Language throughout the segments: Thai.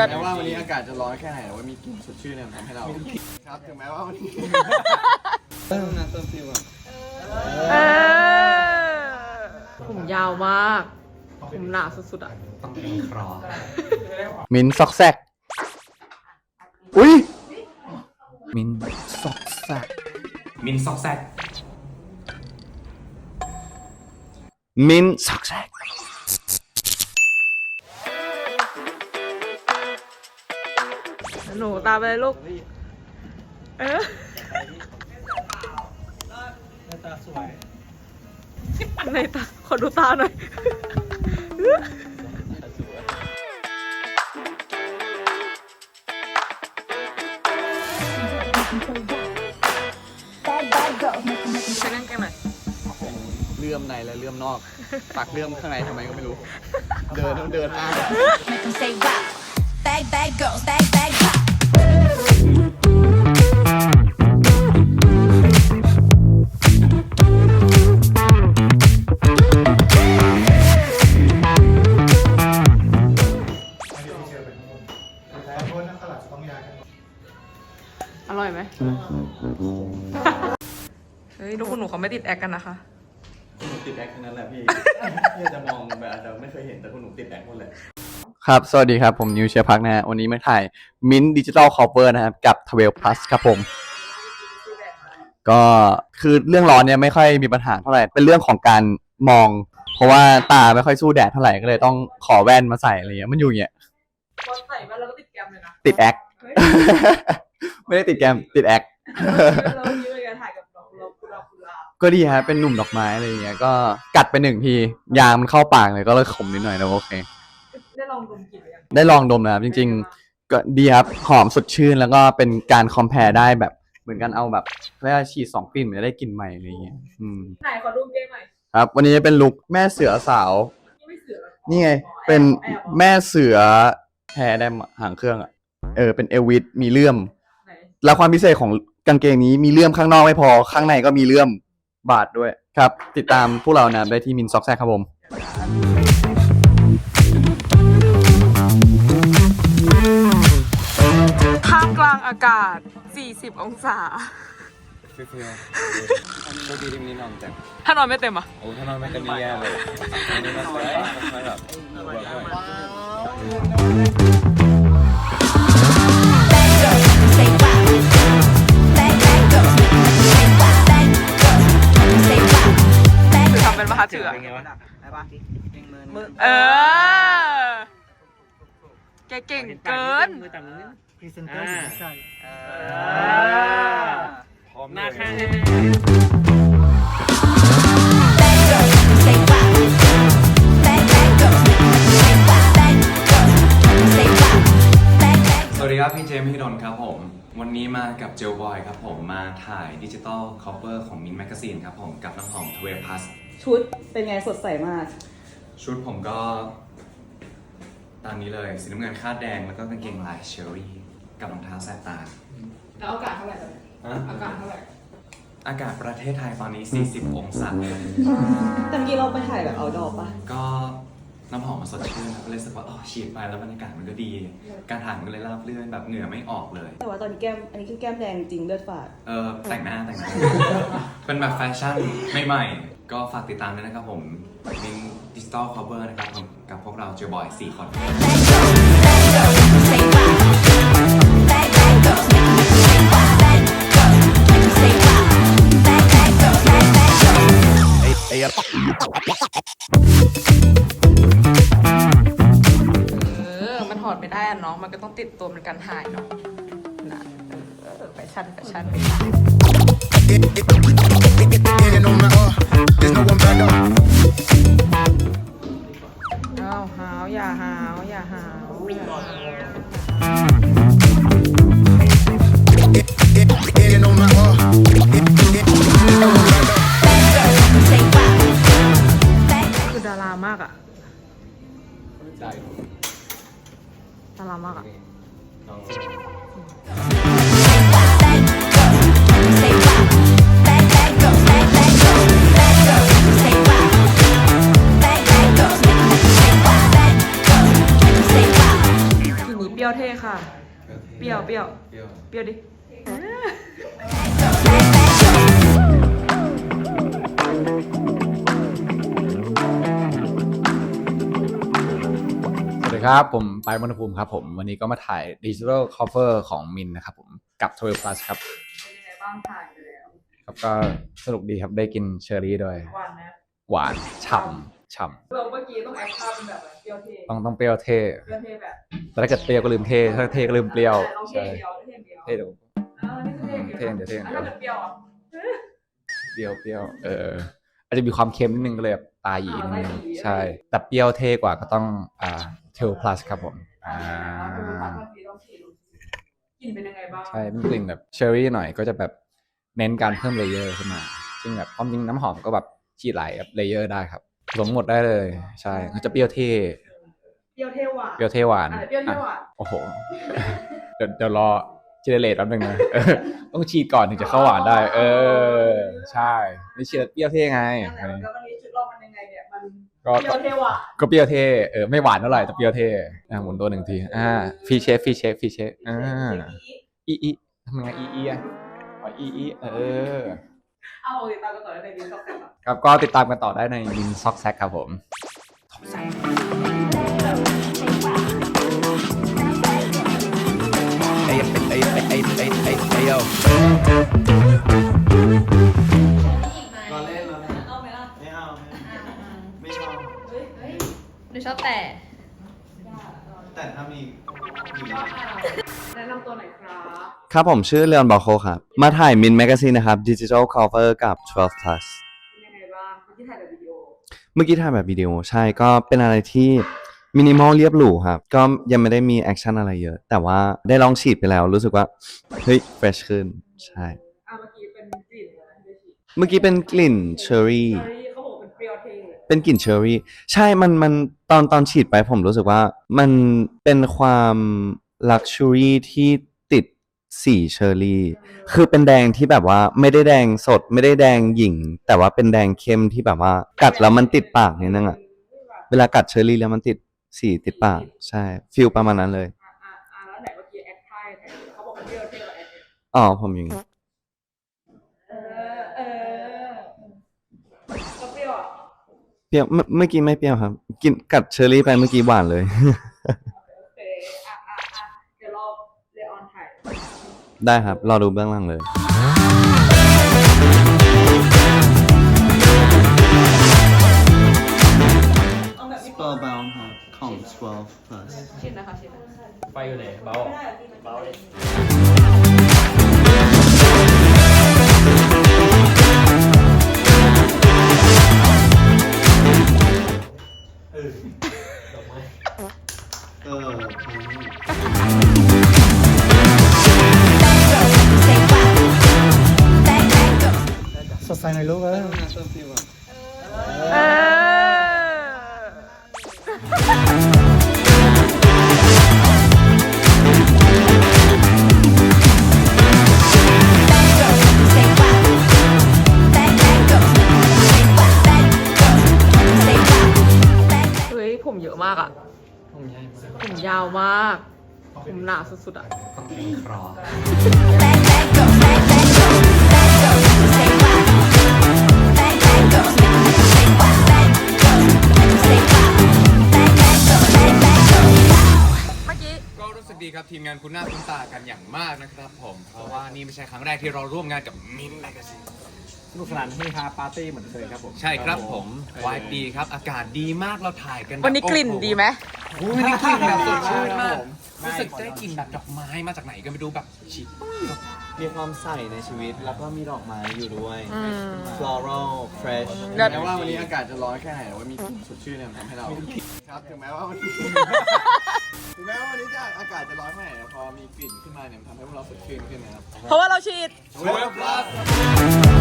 ก็ แม้ว่าวันนี้อากาศจะร้อนแค่ไหนแต่ว่ามีกลิ่นสดชื่นเนี่ยมันทำให้เรา ครับ ถึงแม้ว่าวันนี้เติมน้ำเติมฟิวอะเออผมยาวมาก ผมหนาสุดๆอะ มินซอกแซก อุ้ย มินซอกแซก มินซอกแซก มินซอกแซก หนูตามไปเลยลูก เออในตาสวยในตา ขอดูตาหน่อยใช้เล่นเกมไหนเลื่อมในและเลื่อมนอก ปักเลื่อมข้างในทำไมก็ไม่รู้ เดินต้องเดินอ้าง Make 'em say wow. Bag, bag girls, bag, bag pop. อร่อยไหมเฮ้ยทุกคนหนูเขาไม่ติดแอคกันนะคะติดแอคทั้งนั้นแหละพี่ พี่จะมองแบบอาจจะไม่เคยเห็นแต่คุณหนูติดแอคหมดเลย ครับ สวัสดีครับ ผมนิวเชียร์พักนะฮะวันนี้มาถ่ายมินดิจิ t a ลคอ v เ r นะครับ กับ12 plus ครับผม ก็คือเรื่องร้อนเนี่ยไม่ค่อยมีปัญหาเท่าไหร่เป็นเรื่องของการมอง เพราะว่าตาไม่ค่อยสู้แดดเท่าไหร่ก็เลยต้องขอแว่นมาใส่อะไรเงี้ยมันอยู่อย่างเงี้ยพอใส่มาแล้วก็ติดแกมเลยนะติดแอคไม่ได้ติดแกมติดแอค เราเยอะกันถ่ายกับดอกกุหลาบกุหลาบกุหลาบก็ดีฮะ เป็นหนุ่มดอกไม้อะไรอย่างเงี้ย ก็กัดไปหนึ่งที ยางมันเข้าปากเลยก็เลยขมนิดหน่อยแต่ว่าโอเค ได้ลองดมนะครับจริง ๆ ก็ดีครับหอมสดชื่นแล้วก็เป็นการคอมเพลได้แบบเหมือนกันเอาแบบเรียกว่าฉีดสองกลิ่นมันจะได้กลิ่นใหม่อะไรอย่างเงี้ยอืมไหนขอดูเกมหน่อยครับ วันนี้เป็นลุกแม่เสือสาวนี่ไม่เสือหรอนี่ไง เป็นแม่เสือแพรได้หางเครื่องอะเออเป็นเอลวิสมีเลื่อม ไหนแล้วความพิเศษของกางเกงนี้มีเลื่อมข้างนอกไม่พอข้างในก็มีเลื่อมบาดด้วยครับ ติดตามพวกเรานะได้ที่มินซ็อกแซกครับผมท่าางอากาศ 40 องศาฟิลฟิลโชคดีที่มินนอนแต่ถ้านอนไม่เต็มอะโอ้ถ้านอนไม่เต็มนี่แย่เลยอันนี้มันค่อแบบ Say wow. Bag, bag girls, make 'em say wow. Bag girls, say wow. Bag, คือ bag ทำเป็นมหาเถื่อเออ แกเก่งเกิน พรีเซนเตอร์อยู่ที่ใส่หน้าข้าง girls, say wow. Bag, bag girls, make 'em say wow. Bag girls, say wow. Bag, bag สวัสดีครับ พี่เจมส์พี่ดนครับผม วันนี้มากับเจลบอยครับผมมาถ่ายดิจิตอลคอ v เ r อร์ของมินแมกซีนครับผมกับน้ำหอมทเวพัสชุดเป็นไงสดใสมาก ชุดผมก็ตามนี้เลยสีน้ำเงินคาดแดงแล้วก็กางเกงลายเชอรี่ กับรองเท้าแสบตา แล้วอากาศเท่าไหร่ตอนนี้อะอากาศเท่าไหร่ อากาศประเทศไทยตอนนี้ 40 องศา แต่เมื่อกี้เราไปถ่ายแบบเอาดอปะก็น้ำหอมมันสดชื่นครับก็เลยรู้สึกว่าอ๋อฉีดไปแล้วบรรยากาศมันก็ดี การถ่ายมันก็เลยราบรื่นแบบเหงื่อไม่ออกเลย แต่ว่าตอนนี้แก้ม อันนี้คือแก้มแดงจริงเลือดฝาด เออแต่งหน้าแต่งหน้า เป็นแบบแฟชั่นใหม่ๆ ก็ฝากติดตามด้วยนะครับผมมินดิจิตอลคอ v เ r อร์นะครับผมกับพวกเราเจอบอย4คน say wow. Bag, bag girls, make เออ มันถอดไม่ได้อะเนาะ มันก็ต้องติดตัวเป็นการถ่ายเนาะนะเออแฟชั่นแฟชั่น And no matter, there's no one better. ปรี้ยวเปรี้ยว เปรี้ยวเปรี้ยวดิ สวัสดีครับ ผมไปมณภูมิครับผม วันนี้ก็มาถ่ายดิจิทัลคอ v เ r ของมินนะครับผม กับ12 plus ครับ เป็นยังไงบ้างถ่ายไปแล้วครับก็สนุกดีครับได้กินเชอร์รี่ด้วย หวานนะ หวานฉ่ำ ฉ่เราเมื่อกี้ต้องแอคท่าเป็นแบบเปรี้ยวเท่ำต้องต้องเปรี้ยวเท่เปรี้ยวเท่แบบแต่ถ้าเกิดเปรี้ยวก็ลืมเท่ถ้าเท่ก็ลืมเปรี้ยวแต่เราเท่ใช่เดียวเท่เดียวเท่ดูอ่านี่คือเท่เดียวเท่เดียวเท่เดียวอะถ้าเกิดเปรี้ยวอะเปรี้ยวเปรี้ยวเอออาจจะมีความเค็มนิดนึงก็เลยแบบตาหยีนิดนึงอ่าตาหยีใช่แต่เปรี้ยวเท่กว่าก็ต้องอ่าเทล plus ครับผมอ่าคือทำวันนี้ต้องชิมกลิ่นเป็นยังไงบ้างใช่เป็นกลิ่นแบบเชอร์รี่หน่อยก็จะแบบเน้นการเพิ่มเลเยอร์ขึ้นมาซึ่งแบบความจริงน้ำหอมก็แบบฉีดหลายเลเยอร์ได้ครับ ผสมหมดได้เลย ใช่ก็จะเปรี้ยวเท่เปรี้ยวเท่หวานเปรี้ยวเท่หวานอะเปรี้ยวเท่หวานอะโอ้โห เดี๋ยวเดี๋ยวรอเจเนเรตแป๊บนึงนะเออต้องฉีดก่อนถึงจะเข้าหวานได้ เออ ใช่ไม่ฉีดแล้วเปรี้ยวเท่ไง นั่นแหละแล้ววันนี้ชุดเรามันยังไงเนี่ยมันก็เปรี้ยวเท่หวานก็เปรี้ยวเท่เออไม่หวานเท่าไหร่แต่เปรี้ยวเท่อะหมุนตัวหนึ่งที อ่าฟีเชฟฟีเชฟฟีเชฟอ่าอีอีทำไงอีอีอะอ๋ออีอีเออ เอาติดตามกันต่อได้ในดิสก์กันครับก็ติดตามกันต่อได้ในวินซ็อกแซกครับผม Hey, hey, hey, hey, hey, hey, hey, yo. รอเล่นรอเล่นเอาไหมล่ะไม่เอาไม่ชอบหนูชอบแต่แต่ถ้ามีมี แนะนำตัวหน่อยครับ ครับผมชื่อเลออนบอโคครับ มาถ่ายมินแมกซีนนะครับดิจิทัลคอเวอร์กับ 12 plus เป็นยังไงบ้างที่ถ่ายแบบวิดีโอ เมื่อกี้ถ่ายแบบวิดีโอใช่ก็เป็นอะไรที่มินิมอลเรียบหรูครับ ก็ยังไม่ได้มีแอคชั่นอะไรเยอะ แต่ว่าได้ลองฉีดไปแล้วรู้สึกว่า เฮ้ยเฟรชขึ้น ใช่ อะเมื่อกี้เป็นกลิ่นอะไรที่ได้ฉีดเมื่อกี้เป็นกลิ่นเชอร์รี่เฮ้ยเขาบอกเป็นเปรี้ยวเท่เป็นกลิ่นเชอร์รี่ ใช่ มัน มัน ตอน ตอนฉีดไปผมรู้สึกว่า มันเป็นความ ลักชัวรี่ที่ติดสีเชอร์รี่ คือเป็นแดงที่แบบว่าไม่ได้แดงสดไม่ได้แดงหยิ่ง แต่ว่าเป็นแดงเข้มที่แบบว่า กัดแล้วมันติดปากนิดนึงอะเวลากัดเชอร์รี่แล้วมันติดสีติดปากใช่ฟิลประมาณนั้นเลยอะอะอะแล้วไหนเมื่อกี้แอคท่ายไหนเขาบอกเป็นเปรี้ยวเท่กับแอคเนี่ยอ๋อผมอย่างงี้เออเออก็เปรี้ยวอะเปรี้ยวเมื่อเมื่อกี้ไม่เปรี้ยวครับ กินกัดเชอร์รี่ไปเมื่อกี้หวานเลย โอเคอะอะอะเดี๋ยวรอเลออนถ่าย ได้ครับ รอดูเบื้องหลังเลย เอาแบบนี้ Spellbound ครับของ 12 plus ชิมนะคะชิมนะคะไฟอยู่ไหนเบา ไม่ได้พี่มันเบาเลย ผมหนาสุดๆอะ Bang, bang, go. Bang, bang, go. Bang, go. Say wow. Bang, bang, go. Say wow. Bang, go. Say wow. Bang, bang, go. Bang, bang, go. เมื่อกี้ ก็รู้สึกดีครับทีมงานคุณหน้าคุณตากันอย่างมากนะครับผม เพราะว่านี่ไม่ใช่ครั้งแรกที่เราร่วมงานกับมินแมกซีนสนุกสนานที่ฮาปาร์ตี้เหมือนเคยครับผมใช่ครับผมวายปีครับอากาศดีมากเราถ่ายกันแบบวันนี้กลิ่นโอ้โดีไหม โอ้โหวันนี้กลิ่นแบบสดชื่นมากได้ รู้สึกได้กลิ่นแบบดอกไม้มาจากไหนก็ไม่รู้แบบฉีดมีความใส่ในชีวิต แล้วก็มีดอกไม้อยู่ด้วยอืม floral fresh เลิศแม้ว่าวันนี้อากาศจะร้อนแค่ไหนแต่ว่ามีกลิ่นสดชื่นเนี่ยมันทำให้เราครับถึงแม้ว่าวันนี้ถึงแม้ว่าวันนี้จะอากาศจะร้อนแค่ไหนแต่พอมีกลิ่นขึ้นมาเนี่ยมันทำให้พวกเราสดชื่นขึ้นนะครับเพราะว่าเราฉีดเว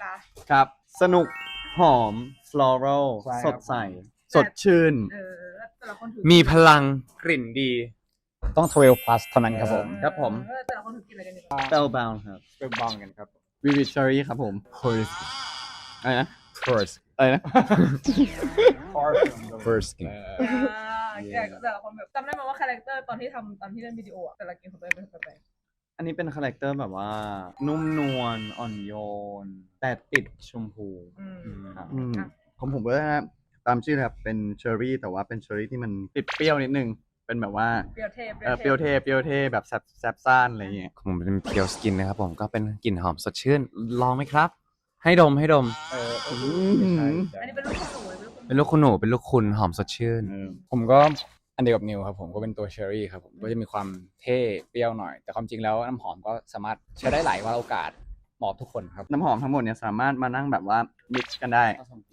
จ๊ะครับ สนุกหอม floral ใช่สครับดใส สดชื่น เออแล้วแต่ละคนถือมีพลังกลิ่นดี ต้อง 12 plus เท่านั้นครับผม ครับผม เออแต่ละคนถือกินอะไรกันดี spellbound ครับ เป็นบังกันครับ vivid cherry ครับผม first อะไรนะ first อะไรนะ first อ่าแต่แต่ละคนแบบจำได้ไหมว่าคาแรคเตอร์ตอนที่ทำตอนที่เล่นวิดีโออะแต่ละเกมของตัวเองเป็นแบบไหน อันนี้เป็นคาแรคเตอร์แบบว่า นุ่มนวลอ่อนโยน แต่ติดชมพูอืม ครับอืมของผมก็นะครับตามชื่อเลยครับเป็นเชอร์รี่แต่ว่าเป็นเชอร์รี่ที่มันติดเปรี้ยวนิดนึง เป็นแบบว่าเปรี้ยวเทเออเปรี้ยวเทเปรี้ยวเทแบบแซบแซบซ่านอะไรอย่างเงี้ยผมเป็นเพียวสกินนะครับผมก็เป็นกลิ่นหอมสดชื่น ลองไหมครับ ให้ดมให้ดม เออเอออืมอันนี้เป็นลูกของหนูเป็นลูกของหนูเป็นลูกคุณหนูเป็นลูกคุณหอมสดชื่น เออผมก็ อันเดียวกับนิวครับผมก็เป็นตัวเชอร์รี่ครับผมก็จะมีความเท่เปรี้ยวหน่อย แต่ความจริงแล้วน้ำหอมก็สามารถใช้ได้หลายวาระโอกาสเหมาะทุกคนครับน้ำหอมทั้งหมดเนี่ยสามารถมานั่งแบบว่า mix กันได้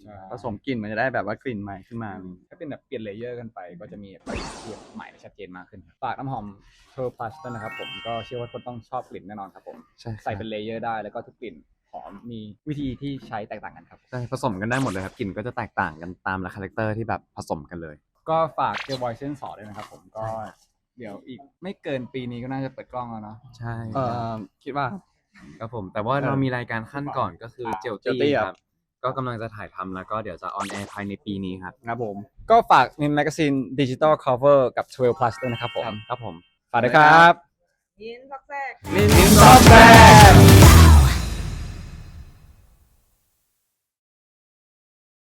ใช่ผสมกลิ่นมันจะได้แบบว่ากลิ่นใหม่ขึ้นมา ถ้าเป็นแบบเปลี่ยนเลเยอร์กันไป ก็จะมีแบบที่ใหม่และชัดเจนมากขึ้นครับฝากน้ำหอมเทอร์พลัสด้วยนะครับผมก็เชื่อว่าคนต้องชอบกลิ่นแน่นอนครับผมใช่ใส่เป็นเลเยอร์ได้แล้วก็ทุกกลิ่นหอมมีวิธีที่ใช้แตกต่างกันครับ ใช่ผสมกันได้หมดเลยครับกลิ่นก็จะแตกต่างกันตามละคาแรคเตอร์ที่แบบผสมกันเลย ก็ฝากเจลบอยเซนสอด้วยนะครับผมก็เดี๋ยวอีกไม่เกินปีนี้ก็น่าจะเปิดกล้องแล้วเนาะ ใช่เออคิดว่า ครับผม แต่ว่าเออเรามีรายการขั้นก่อนก็คือเจลเจลตี้ตี้ครับครับก็กำลังจะถ่ายทำแล้วก็เดี๋ยวจะออนแอร์ภายในปีนี้ครับ ครับผม ก็ฝากมินแมกซีนดิจิตอลคอเวอร์กับ12 plus ด้วยนะครับผม ครับผม ฝากด้วยครับ ยินซักแซกมินซอฟแบ